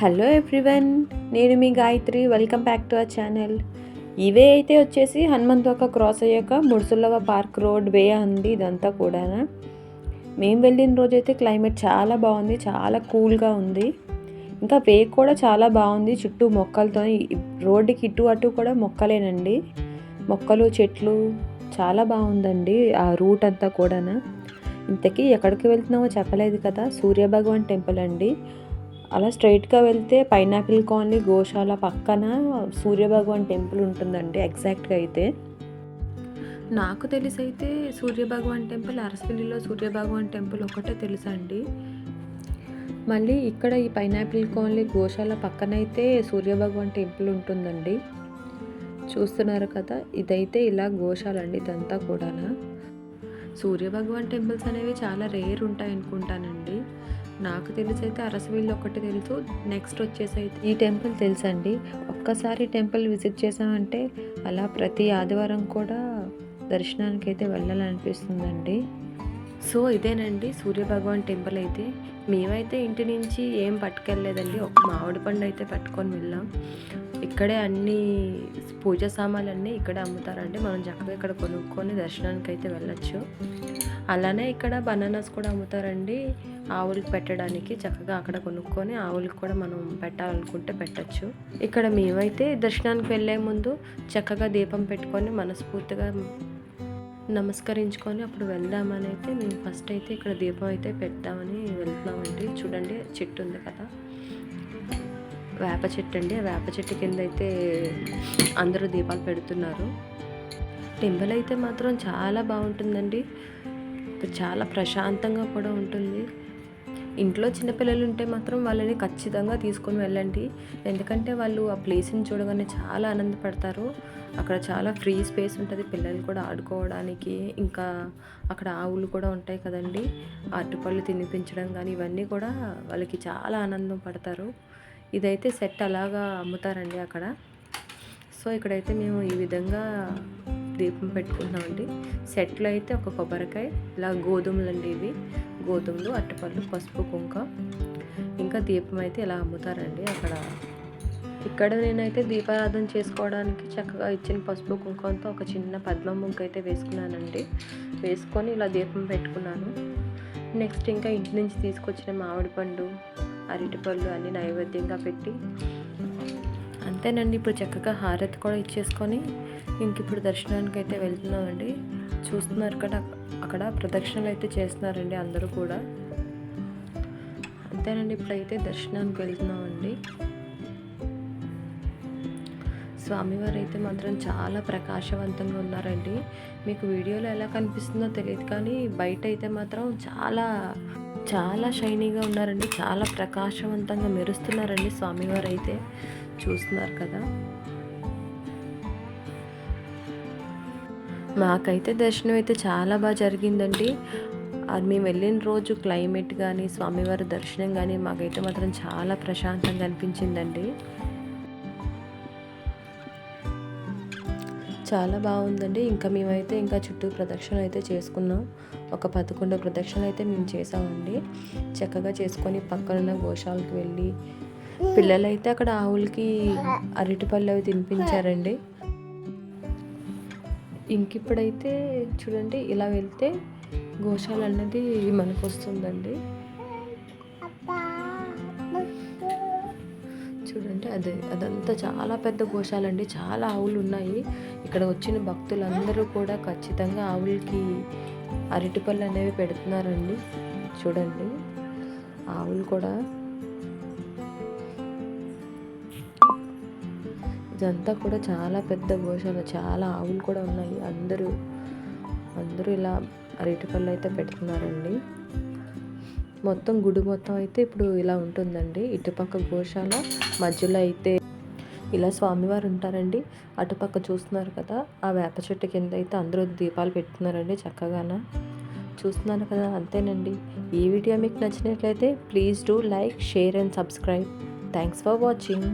Hello everyone నేను మీ Gayatri. Welcome back to our channel ఇవే అయితే వచ్చేసి హనుమంతొక్క క్రాస్ అయ్యాక ముడుసుల్లవ పార్క్ రోడ్ వే అంది ఇదంతా కూడా మేము వెళ్ళిన రోజైతే క్లైమేట్ చాలా బాగుంది చాలా కూల్గా ఉంది. ఇంకా వే కూడా చాలా బాగుంది చుట్టూ మొక్కలతో. రోడ్డుకి ఇటు అటు కూడా మొక్కలేనండి. మొక్కలు చెట్లు చాలా బాగుందండి ఆ రూట్ అంతా కూడా ఇంతకీ ఎక్కడికి వెళ్తున్నామో చెప్పలేదు కదా సూర్యభగవాన్ టెంపుల్ అండి. అలా స్ట్రైట్గా వెళ్తే పైనాపిల్ కాలనీ గోశాల పక్కన సూర్యభగవాన్ టెంపుల్ ఉంటుందండి ఎగ్జాక్ట్గా అయితే. నాకు తెలిసి అయితే సూర్యభగవాన్ టెంపుల్ అరసపల్లిలో సూర్యభగవాన్ టెంపుల్ ఒకటే తెలుసా అండి? మళ్ళీ ఇక్కడ ఈ పైనాపిల్ కాలనీ గోశాల పక్కనైతే సూర్యభగవాన్ టెంపుల్ ఉంటుందండి. చూస్తున్నారు కదా ఇదైతే ఇలా గోశాల అండి ఇదంతా కూడా సూర్యభగవాన్ టెంపుల్స్ అనేవి చాలా రేర్ ఉంటాయి అనుకుంటానండి నాకు తెలిసి అయితే అరసవీళ్ళు ఒకటి తెలుసు. నెక్స్ట్ వచ్చేసి అయితే ఈ టెంపుల్ తెలుసండి. ఒక్కసారి టెంపుల్ విజిట్ చేసామంటే అలా ప్రతి ఆదివారం కూడా దర్శనానికి అయితే వెళ్ళాలనిపిస్తుందండి. సో ఇదేనండి సూర్యభగవాన్ టెంపుల్ అయితే. మేమైతే ఇంటి నుంచి ఏం పట్టుకెళ్ళలేదండి. ఒక మామిడి పండు అయితే పట్టుకొని వెళ్ళాం. ఇక్కడే అన్ని పూజ సామాన్లు అన్నీ ఇక్కడే అమ్ముతారండి. మనం చక్కగా ఇక్కడ కొనుక్కొని దర్శనానికి అయితే వెళ్ళచ్చు. అలానే ఇక్కడ బనానాస్ కూడా అమ్ముతారండి. ఆవులకు పెట్టడానికి చక్కగా అక్కడ కొనుక్కొని ఆవులకు కూడా మనం పెట్టాలనుకుంటే పెట్టచ్చు. ఇక్కడ మేమైతే దర్శనానికి వెళ్ళే ముందు చక్కగా దీపం పెట్టుకొని మనస్ఫూర్తిగా నమస్కరించుకొని అప్పుడు వెళ్దామని అయితే మేము ఫస్ట్ అయితే ఇక్కడ దీపం అయితే పెడదామని వెళ్తున్నామండి. చూడండి చెట్టు ఉంది కదా. వేప చెట్టు అండి. వేప చెట్టు కింద అయితే అందరూ దీపాలు పెడుతున్నారు. టెంపుల్ అయితే మాత్రం చాలా బాగుంటుందండి. చాలా ప్రశాంతంగా కూడా ఉంటుంది. ఇంట్లో చిన్నపిల్లలు ఉంటే మాత్రం వాళ్ళని ఖచ్చితంగా తీసుకొని వెళ్ళండి. ఎందుకంటే వాళ్ళు ఆ ప్లేస్ని చూడగానే చాలా ఆనందపడతారు. అక్కడ చాలా ఫ్రీ స్పేస్ ఉంటుంది పిల్లలు కూడా ఆడుకోవడానికి. ఇంకా అక్కడ ఆవులు కూడా ఉంటాయి కదండి. అరటిపళ్ళు తినిపించడం కానీ ఇవన్నీ కూడా వాళ్ళకి చాలా ఆనందం పడతారు. ఇదైతే సెట్ అలాగా అమ్ముతారండి అక్కడ. సో ఇక్కడైతే మేము ఈ విధంగా దీపం పెట్టుకుంటున్నామండి. సెట్లో అయితే ఒక కొబ్బరికాయ ఇలా గోధుమలు అండి ఇవి. గోధుమలు అట్టపళ్ళు పసుపు కుంక ఇంకా దీపం అయితే ఇలా అమ్ముతారండి అక్కడ. ఇక్కడ నేనైతే దీపారాధన చేసుకోవడానికి చక్కగా ఇచ్చిన పసుపు కుంకంతో ఒక చిన్న పద్మం ముగ్గు అయితే వేసుకున్నానండి. వేసుకొని ఇలా దీపం పెట్టుకున్నాను. నెక్స్ట్ ఇంకా ఇంటి నుంచి తీసుకొచ్చిన మామిడి పండు అరటిపళ్ళు అన్నీ నైవేద్యంగా పెట్టి అంతేనండి ఇప్పుడు చక్కగా హారతి కూడా ఇచ్చేసుకొని ఇంక ఇప్పుడు దర్శనానికి అయితే వెళ్తున్నామండి. చూస్తున్నారు కదా అక్కడ ప్రదక్షిణలు అయితే చేస్తున్నారండి అందరూ కూడా. అంతేనండి ఇప్పుడైతే దర్శనానికి వెళ్తున్నామండి. స్వామివారు అయితే మాత్రం చాలా ప్రకాశవంతంగా ఉన్నారండి. మీకు వీడియోలో ఎలా కనిపిస్తుందో తెలియదు కానీ బయట అయితే మాత్రం చాలా చాలా షైనీగా ఉన్నారండి. చాలా ప్రకాశవంతంగా మెరుస్తున్నారండి స్వామివారు అయితే చూస్తున్నారు కదా. మాకైతే దర్శనం అయితే చాలా బాగా జరిగిందండి. అది మేము వెళ్ళిన రోజు క్లైమేట్ కానీ స్వామివారి దర్శనం కానీ మాకైతే మాత్రం చాలా ప్రశాంతంగా అనిపించిందండి. చాలా బాగుందండి. ఇంకా మేమైతే ఇంకా చుట్టూ ప్రదక్షిణ అయితే చేసుకున్నాం. ఒక పదకొండు ప్రదక్షిణలు అయితే మేము చేసామండి చక్కగా చేసుకొని పక్కనున్న గోశాలకు వెళ్ళి పిల్లలైతే అక్కడ ఆవులకి అరటిపళ్ళు అవి తినిపించారండి. ఇంకిప్పుడైతే చూడండి ఇలా వెళ్తే గోశాల అనేది మనకు వస్తుందండి. చూడండి అదే అదంతా చాలా పెద్ద గోశాల అండి చాలా ఆవులు ఉన్నాయి. ఇక్కడ వచ్చిన భక్తులందరూ కూడా ఖచ్చితంగా ఆవులకి అరటిపళ్ళు అనేవి పెడుతున్నారండి. చూడండి ఆవులు కూడా ఇదంతా కూడా చాలా పెద్ద గోశాల చాలా ఆవులు కూడా ఉన్నాయి. అందరూ అందరూ ఇలా అరటిపళ్ళు అయితే పెడుతున్నారండి. మొత్తం గుడి మొత్తం అయితే ఇప్పుడు ఇలా ఉంటుందండి. ఇటుపక్క గోశాల మధ్యలో అయితే ఇలా స్వామివారు ఉంటారండి. అటుపక్క చూస్తున్నారు కదా ఆ వేప చెట్టు కింద అయితే అందరూ దీపాలు పెడుతున్నారండి చక్కగాన. చూస్తున్నారు కదా అంతేనండి. ఈ వీడియో మీకు నచ్చినట్లయితే please do like share and subscribe. Thanks for watching.